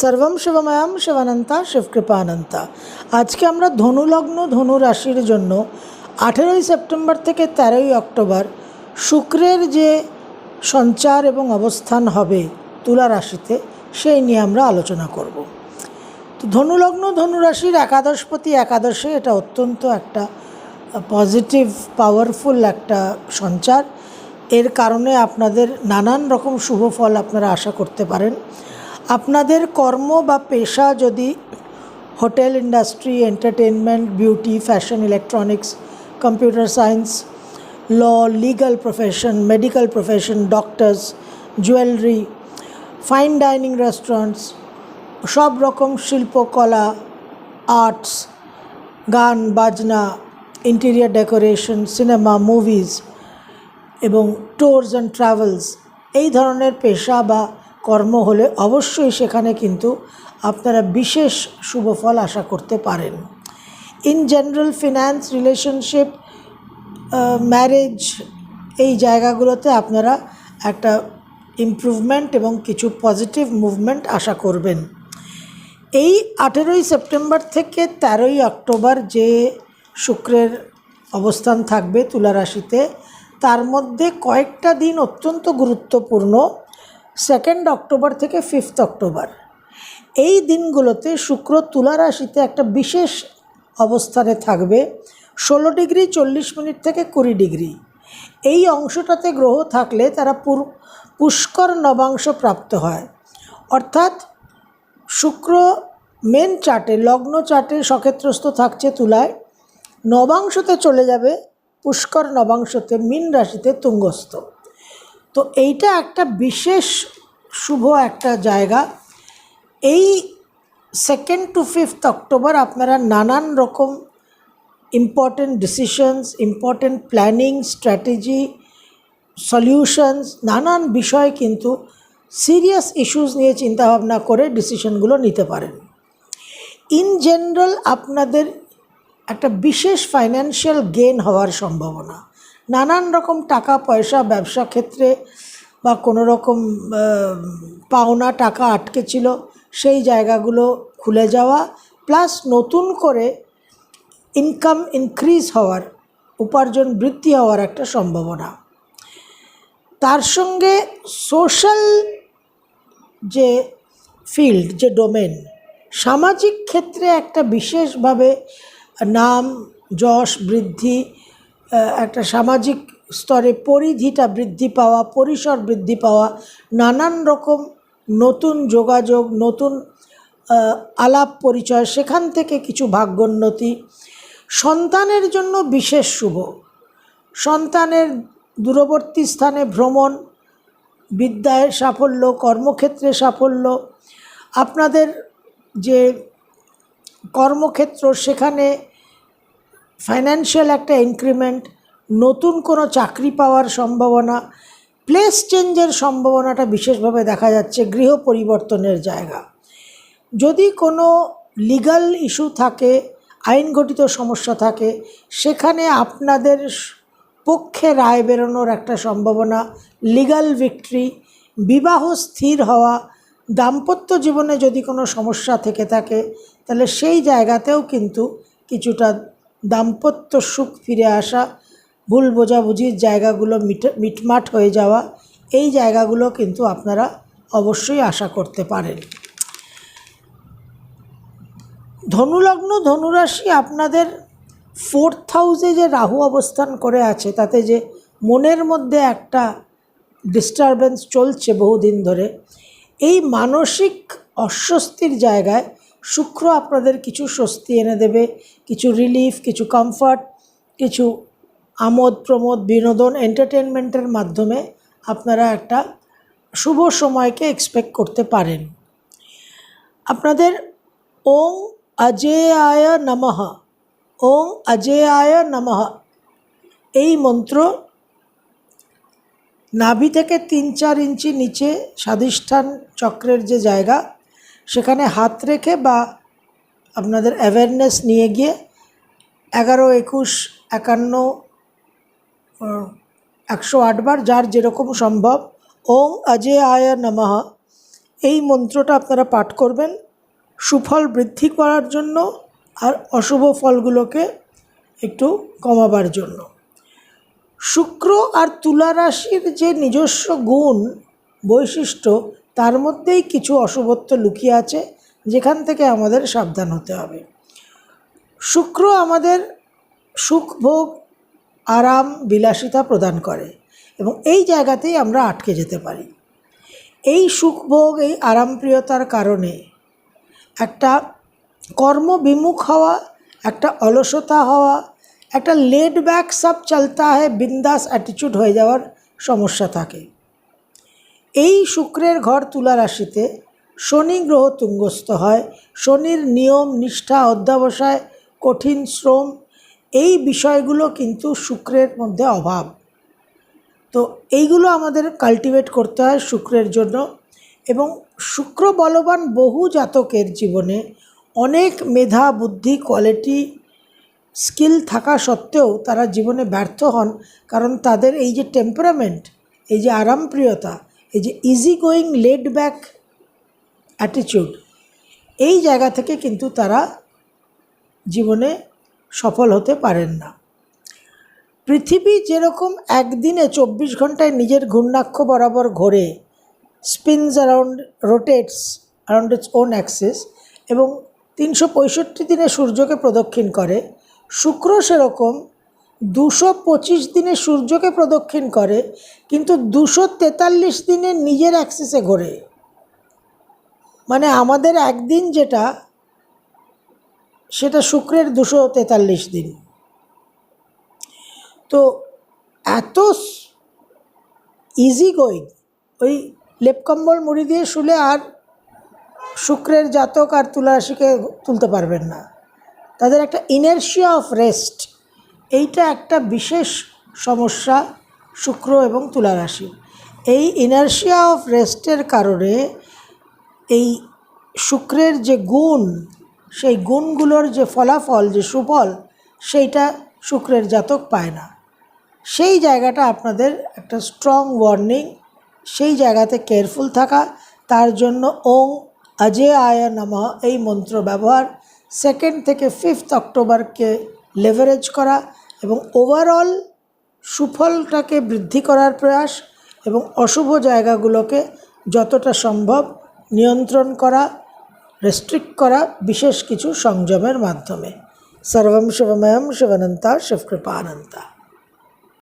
সর্বম শিবময়াম শিবানন্তা শিবকৃপানন্তা আজকে আমরা ধনুলগ্ন ধনু রাশির জন্য আঠেরোই সেপ্টেম্বর থেকে তেরোই অক্টোবর শুক্রের যে সঞ্চার এবং অবস্থান হবে তুলা রাশিতে, সেই নিয়ে আমরা আলোচনা করব। তো ধনুলগ্ন ধনুরাশির একাদশপতি একাদশে এটা অত্যন্ত একটা পজিটিভ, পাওয়ারফুল একটা সঞ্চার। এর কারণে আপনাদের নানান রকম শুভ ফল আপনারা আশা করতে পারেন। আপনাদের কর্ম বা পেশা যদি hotel industry entertainment beauty, fashion, electronics, computer science, law, legal profession, medical profession, doctors, jewellery, fine dining restaurants, সব রকম শিল্পকলা, আর্টস, গান, বাজনা, ইন্টেরিয়ার ডেকোরেশন, সিনেমা, মুভিজ এবং ট্যুরস অ্যান্ড ট্রাভেলস, এই ধরনের পেশা বা কর্ম হলে অবশ্যই সেখানে কিন্তু আপনারা বিশেষ শুভ ফল আশা করতে পারেন। In general finance relationship marriage এই জায়গাগুলোতে আপনারা একটা ইমপ্রুভমেন্ট এবং কিছু পজিটিভ মুভমেন্ট আশা করবেন। এই আঠেরোই সেপ্টেম্বর থেকে তেরোই অক্টোবর যে শুক্রের অবস্থান থাকবে তুলা রাশিতে, তার মধ্যে কয়েকটা দিন অত্যন্ত গুরুত্বপূর্ণ। সেকেন্ড অক্টোবর থেকে ফিফথ অক্টোবর এই দিনগুলোতে শুক্র তুলা রাশিতে একটা বিশেষ অবস্থানে থাকবে, ষোলো ডিগ্রি, চল্লিশ মিনিট থেকে কুড়ি ডিগ্রি। এই অংশটাতে গ্রহ থাকলে তারা পুষ্কর নবাংশ প্রাপ্ত হয়। অর্থাৎ শুক্র মেন চার্টে লগ্ন চার্টে সক্ষেত্রস্থ থাকছে তুলায়। নবাংশতে চলে যাবে, পুষ্কর নবাংশতে মিন রাশিতে তুঙ্গস্থ। তো এইটা একটা বিশেষ শুভ একটা জায়গা। এই সেকেন্ড টু ফিফথ অক্টোবর আপনারা নানান রকম important decisions important planning strategy solutions নানান বিষয় কিন্তু সিরিয়াস ইস্যুস নিয়ে চিন্তাভাবনা করে ডিসিশনগুলো নিতে পারেন। ইন জেনারেল আপনাদের একটা বিশেষ ফাইন্যান্সিয়াল গেন হওয়ার সম্ভাবনা। নানান রকম টাকা, পয়সা, ব্যবসা ক্ষেত্রে বা কোনো রকম পাওনা, টাকা আটকে ছিল, সেই জায়গাগুলো খুলে যাওয়া, প্লাস নতুন করে ইনকাম ইনক্রিজ হওয়ার, উপার্জন বৃদ্ধি হওয়ার একটা সম্ভাবনা। তার সঙ্গে সোশ্যাল যে ফিল্ড যে ডোমেন সামাজিক ক্ষেত্রে একটা বিশেষভাবে নাম, যশ, বৃদ্ধি একটা সামাজিক স্তরে পরিধিটা বৃদ্ধি পাওয়া, পরিসর বৃদ্ধি পাওয়া, নানান রকম নতুন যোগাযোগ, নতুন আলাপ পরিচয়, সেখান থেকে কিছু ভাগ্যোন্নতি। সন্তানের জন্য বিশেষ শুভ। সন্তানের দূরবর্তী স্থানে ভ্রমণ, বিদ্যায় সাফল্য, কর্মক্ষেত্রে সাফল্য, আপনাদের যে কর্মক্ষেত্র সেখানে ফাইন্যান্সিয়াল একটা ইনক্রিমেন্ট নতুন কোনো চাকরি পাওয়ার সম্ভাবনা প্লেস চেঞ্জের সম্ভাবনাটা বিশেষভাবে দেখা যাচ্ছে গৃহ পরিবর্তনের জায়গা। যদি কোনো লিগাল ইস্যু থাকে, আইনঘটিত সমস্যা থাকে, সেখানে আপনাদের পক্ষে রায় বেরোনোর একটা সম্ভাবনা লিগাল ভিক্টরি বিবাহ স্থির হওয়া, দাম্পত্য জীবনে যদি কোনো সমস্যা থেকে থাকে, তাহলে সেই জায়গাতেও কিন্তু কিছুটা দাম্পত্য সুখ ফিরে আসা, ভুল বোঝাবুঝির জায়গাগুলো মিট, মিটমাট হয়ে যাওয়া, এই জায়গাগুলো কিন্তু আপনারা অবশ্যই আশা করতে পারেন। ধনুলগ্ন ধনুরাশি আপনাদের ফোর্থ হাউসে যে রাহু অবস্থান করে আছে, তাতে যে মনের মধ্যে একটা ডিস্টারবেন্স চলছে বহুদিন ধরে, এই মানসিক অস্বস্তির জায়গায় শুক্র আপনাদের কিছু স্বস্তি এনে দেবে, কিছু রিলিফ কিছু কমফর্ট কিছু আমোদ, প্রমোদ, বিনোদন এন্টারটেনমেন্টের মাধ্যমে আপনারা একটা শুভ সময়কে এক্সপেক্ট করতে পারেন। আপনাদের ওং অজেয়ায় নমঃ, ওং অজেয়ায় নমঃ, এই মন্ত্র নাভি থেকে তিন চার ইঞ্চি নিচে স্বাধিষ্ঠান চক্রের যে জায়গা সেখানে হাত রেখে বা আপনাদের অ্যাওয়ারনেস নিয়ে গিয়ে এগারো একুশ একান্ন একশো আটবার যার যেরকম সম্ভব, ওং অজেয়ায় নমঃ। এই মন্ত্রটা আপনারা পাঠ করবেন। সুফল বৃদ্ধি করার জন্য আর অশুভ ফলগুলোকে একটু কমাবার জন্য। শুক্র আর তুলা রাশির যে নিজস্ব গুণ, বৈশিষ্ট্য তার মধ্যেই কিছু অশুভত্ব লুকিয়ে আছে, যেখান থেকে আমাদের সাবধান হতে হবে। শুক্র আমাদের সুখ, ভোগ, আরাম, বিলাসিতা প্রদান করে এবং এই জায়গাতেই আমরা আটকে যেতে পারি। এই সুখভোগ এই আরামপ্রিয়তার কারণে একটা কর্মবিমুখ হওয়া, একটা অলসতা হওয়া, একটা লেড ব্যাক সব চলতা হয়, বিন্দাস অ্যাটিচিউড হয়ে যাওয়ার সমস্যা থাকে। এই শুক্রের ঘর তুলা রাশিতে শনি গ্রহ তুঙ্গস্থ হয়। শনির নিয়ম, নিষ্ঠা, অধ্যাবসায়, কঠিন শ্রম, এই বিষয়গুলো কিন্তু শুক্রের মধ্যে অভাব। তো এইগুলো আমাদের কাল্টিভেট করতে হয় শুক্রের জন্য এবং শুক্র বলবান বহু জাতকের জীবনে অনেক মেধা, বুদ্ধি কোয়ালিটি স্কিল থাকা সত্ত্বেও তারা জীবনে ব্যর্থ হন। কারণ তাদের এই যে টেম্পারামেন্ট এই যে আরামপ্রিয়তা এই যে ইজি গোয়িং লেড ব্যাক অ্যাটিচিউড এই জায়গা থেকে কিন্তু তারা জীবনে সফল হতে পারেন না। পৃথিবী যেরকম একদিনে চব্বিশ ঘন্টায় নিজের ঘূর্ণাক্ষ বরাবর ঘোরে spins around rotates around its own axis এবং তিনশো পঁয়ষট্টি দিনে সূর্যকে প্রদক্ষিণ করে, শুক্র সেরকম দুশো পঁচিশ দিনে সূর্যকে প্রদক্ষিণ করে, কিন্তু দুশো তেতাল্লিশ দিনে নিজের অ্যাক্সিসে ঘোরে। মানে আমাদের একদিন যেটা, সেটা শুক্রের দুশো তেতাল্লিশ দিন। তো এত ইজি গোয়িং ওই লেপকম্বল মুড়ি দিয়ে শুলে আর শুক্রের জাতক আর তুলা রাশিকে তুলতে পারবেন না। তাদের একটা ইনার্শিয়া অফ রেস্ট এইটা একটা বিশেষ সমস্যা, শুক্র এবং তুলা রাশি। এই ইনার্শিয়া অফ রেস্টের কারণে এই শুক্রের যে গুণ, সেই গুণগুলোর যে ফলাফল, যে সুফল, সেইটা শুক্রের জাতক পায় না। সেই জায়গাটা আপনাদের একটা স্ট্রং ওয়ার্নিং সেই জায়গাতে কেয়ারফুল থাকা, তার জন্য ওং অজয় আয় নমঃ এই মন্ত্র ব্যবহার। সেকেন্ড থেকে ফিফথ অক্টোবরকে লেভারেজ করা এবং ওভারঅল সুফলটাকে বৃদ্ধি করার প্রয়াস এবং অশুভ জায়গাগুলোকে যতটা সম্ভব নিয়ন্ত্রণ করা রেস্ট্রিক্ট করা বিশেষ কিছু সংযমের মাধ্যমে। সর্বম শিবময়ম শিবানন্তা শিবকৃপানন্তা।